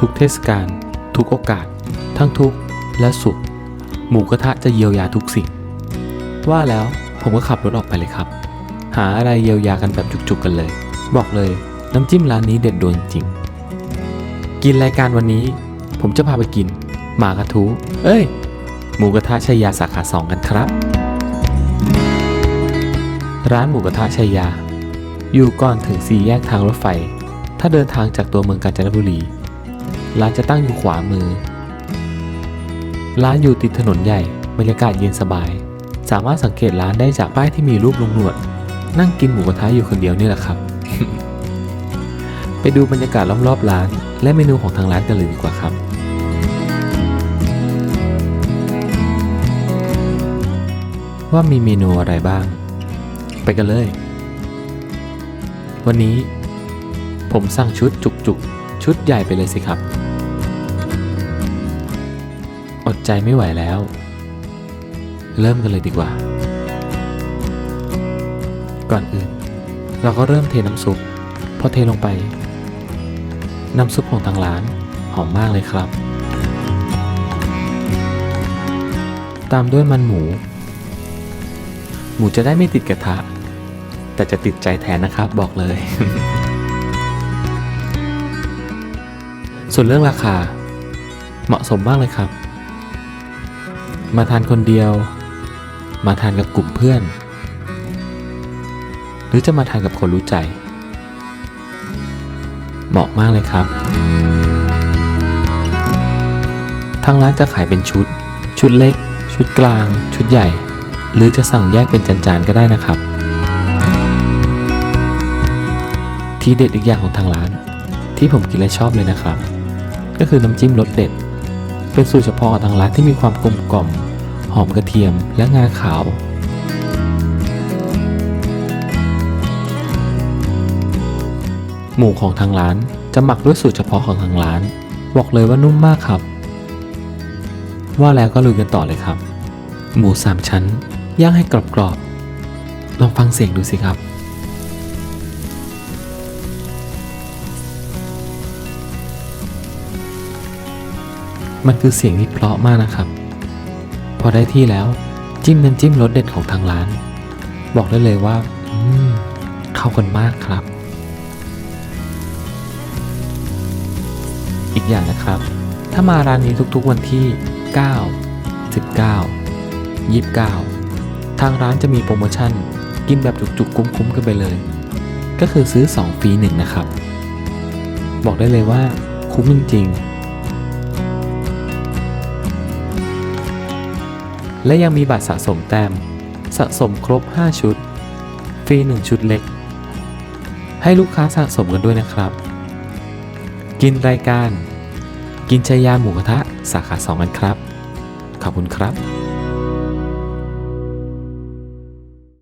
ทุกเทศกาลทุกโอกาส ทั้งทุกข์และสุข หมูกระทะจะเยียวยาทุกสิ่ง ว่าแล้วผมก็ขับรถออกไปเลยครับ หาอะไรเยียวยากันแบบจุกๆกันเลย บอกเลยน้ำจิ้มร้านนี้เด็ดดวงจริง กินรายการวันนี้ ผมจะพาไปกิน หมากระทูเอ้ย หมูกระทะชัยยาสาขาสองกันครับ ร้านหมูกระทะชัยยา อยู่ก่อนถึงสี่แยกทางรถไฟ ถ้าเดินทางจากตัวเมืองกาญจนบุรี ร้านจะตั้งอยู่ขวามือ ร้านอยู่ติดถนนใหญ่ บรรยากาศเย็นสบาย สามารถสังเกตร้านได้จากป้ายที่มีรูปลุงหนวด นั่งกินหมูกระทะอยู่คนเดียวนี่แหละครับ ไปดูบรรยากาศรอบๆร้าน และเมนูของทางร้านกันเลยดีกว่าครับว่ามีเมนูอะไรบ้าง ไปกันเลย วันนี้ ผมสั่งชุดจุกๆ ชุดใหญ่ไปเลยสิครับ อดใจไม่ไหวแล้ว เริ่มกันเลยดีกว่า ก่อนอื่น เราก็เริ่มเทน้ำซุปพอเทลงไป น้ำซุปของทางร้านหอมมากเลยครับ ตามด้วยมันหมู หมูจะได้ไม่ติดกระทะ แต่จะติดใจแทนนะครับบอกเลย ส่วนเรื่องราคา เหมาะสมมากเลยครับ มาทานคนเดียว มาทานกับกลุ่มเพื่อน หรือจะมาทานกับคนรู้ใจ เหมาะมากเลยครับ ทางร้านจะขายเป็นชุด ชุดเล็ก ชุดกลาง ชุดใหญ่ หรือจะสั่งแยกเป็นจานๆก็ได้นะครับ ที่เด็ดอีกอย่างของทางร้านที่ผมกินและชอบเลยนะครับ ก็คือน้ำจิ้มรสเด็ด เป็นสูตรเฉพาะของทางร้านที่มีความกลมกล่อม หอมกระเทียมและงาขาว หมูของทางร้านจะหมักด้วยสูตรเฉพาะของทางร้าน บอกเลยว่านุ่มมากครับ ว่าแล้วก็ลุยกันต่อเลยครับ หมูสามชั้นย่างให้กรอบๆลองฟังเสียงดูสิครับ มันคือเสียงที่เพราะมากนะครับ พอได้ที่แล้วจิ้มน้ำจิ้มรสเด็ดของทางร้าน บอกได้เลยว่าเข้ากันมากครับ อีกอย่างนะครับ ถ้ามาร้านนี้ทุกๆวันที่ 9 19 29 ทางร้านจะมีโปรโมชั่น กินแบบจุกๆคุ้มๆกันไปเลย ก็คือซื้อ 2 ฟรี1นะครับ บอกได้เลยว่าคุ้มจริงๆ และยังมีบัตรสะสมแต้ม สะสมครบ 5 ชุด ฟรี 1 ชุดเล็ก ให้ลูกค้าสะสมกันด้วยนะครับ กินรายการ กินชายาหมูกระทะสาขา 2 กันครับ ขอบคุณครับ